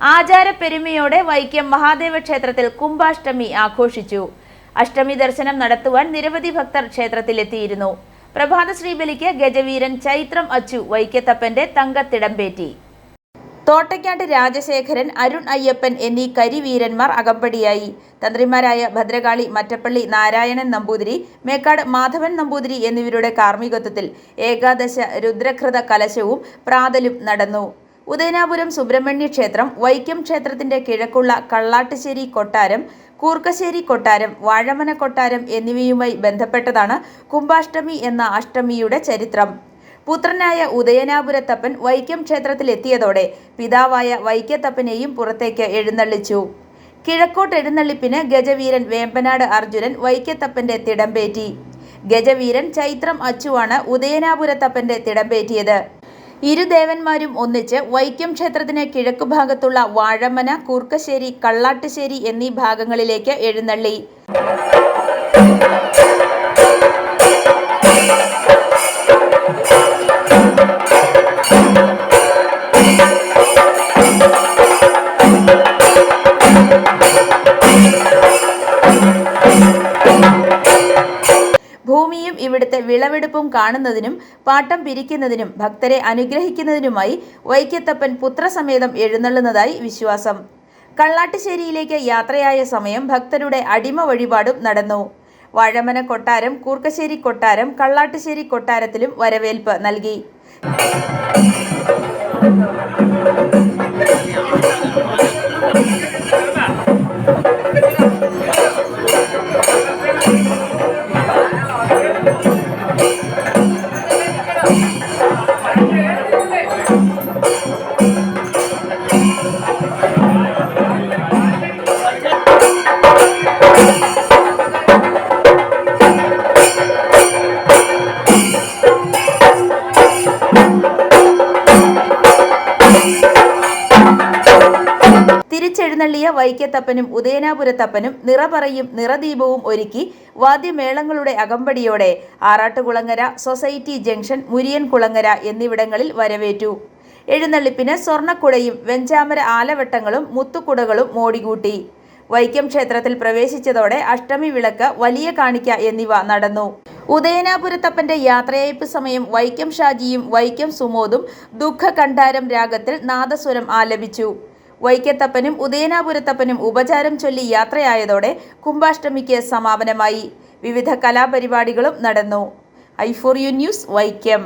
ആചാരപ്പെരുമയോടെ വൈക്കം മഹാദേവ ക്ഷേത്രത്തിൽ കുംഭാഷ്ടമി ആഘോഷിച്ചു. അഷ്ടമി ദർശനം നടത്തുവാൻ നിരവധി ഭക്തർ ക്ഷേത്രത്തിലെത്തിയിരുന്നു. പ്രഭാത ശ്രീബലിക്ക് ഗജവീരൻ ചൈത്രം അച്ചു വൈക്കത്തപ്പന്റെ തങ്കത്തിടംപേറ്റി തോട്ടയ്ക്കാട്ട് രാജശേഖരൻ അരുൺ അയ്യപ്പൻ എന്നീ കരിവീരന്മാർ അകമ്പടിയായി. തന്ത്രിമാരായ ഭദ്രകാളി മറ്റപ്പള്ളി നാരായണൻ നമ്പൂതിരി മേക്കാട് മാധവൻ നമ്പൂതിരി എന്നിവരുടെ കാർമ്മികത്വത്തിൽ ഏകാദശ രുദ്രകൃത കലശവും പ്രാതലും നടന്നു. ഉദയനാപുരം സുബ്രഹ്മണ്യ ക്ഷേത്രം വൈക്കം ക്ഷേത്രത്തിന്റെ കിഴക്കുള്ള കള്ളാട്ടുശ്ശേരി കൊട്ടാരം കൂർക്കശ്ശേരി കൊട്ടാരം വാഴമന കൊട്ടാരം എന്നിവയുമായി ബന്ധപ്പെട്ടതാണ് കുംഭാഷ്ടമി എന്ന അഷ്ടമിയുടെ ചരിത്രം. പുത്രനായ ഉദയനാപുരത്തപ്പൻ വൈക്കം ക്ഷേത്രത്തിലെത്തിയതോടെ പിതാവായ വൈക്കത്തപ്പനെയും പുറത്തേക്ക് എഴുന്നള്ളിച്ചു. കിഴക്കോട്ട് എഴുന്നള്ളിപ്പിന് ഗജവീരൻ വേമ്പനാട് അർജുനൻ വൈക്കത്തപ്പന്റെ തിടമ്പേറ്റി. ഗജവീരൻ ചൈത്രം അച്ചുവാണ് ഉദയനാപുരത്തപ്പന്റെ തിടമ്പേറ്റിയത്. ഇരുദേവന്മാരും ഒന്നിച്ച് വൈക്കം ക്ഷേത്രത്തിന് കിഴക്കുഭാഗത്തുള്ള വാഴമന കൂർക്കശ്ശേരി കള്ളാട്ടുശ്ശേരി എന്നീ ഭാഗങ്ങളിലേക്ക് എഴുന്നള്ളി. ഭൂമിയും ഇവിടുത്തെ വിളവെടുപ്പും കാണുന്നതിനും പാട്ടം പിരിക്കുന്നതിനും ഭക്തരെ അനുഗ്രഹിക്കുന്നതിനുമായി വൈക്കത്തപ്പൻ പുത്രസമേതം എഴുന്നള്ളുന്നതായി വിശ്വാസം. കള്ളാട്ടുശ്ശേരിയിലേക്ക് യാത്രയായ സമയം ഭക്തരുടെ അടിമ വഴിപാടും നടന്നു. വാഴമന കൊട്ടാരം കൂർക്കശ്ശേരി കൊട്ടാരം കള്ളാട്ടുശ്ശേരി കൊട്ടാരത്തിലും വരവേൽപ്പ് നൽകി. തിരിച്ചെഴുന്നള്ളിയ വൈക്കത്തപ്പനും ഉദയനാപുരത്തപ്പനും നിറപറയും നിറദീപവും ഒരുക്കി വാദ്യമേളങ്ങളുടെ അകമ്പടിയോടെ ആറാട്ടുകുളങ്ങര സൊസൈറ്റി ജംഗ്ഷൻ മുരിയൻ കുളങ്ങര എന്നിവിടങ്ങളിൽ വരവേറ്റു. എഴുന്നള്ളിപ്പിന് സ്വർണക്കുടയും വെഞ്ചാമര ആലവട്ടങ്ങളും മുത്തുക്കുടകളും മോടികൂട്ടി. വൈക്കം ക്ഷേത്രത്തിൽ പ്രവേശിച്ചതോടെ അഷ്ടമി വിളക്ക് വലിയ കാണിക്ക എന്നിവ നടന്നു. ഉദയനാപുരത്തപ്പന്റെ യാത്രയയപ്പ് സമയം വൈക്കം ഷാജിയും വൈക്കം സുമോദും ദുഃഖകണ്ഠാരം രാഗത്തിൽ നാദസ്വരം ആലപിച്ചു. വൈക്കത്തപ്പനും ഉദയനാപുരത്തപ്പനും ഉപചാരം ചൊല്ലി യാത്രയായതോടെ കുംഭാഷ്ടമിക്ക് സമാപനമായി. വിവിധ കലാപരിപാടികളും നടന്നു. I for you news Vaikom.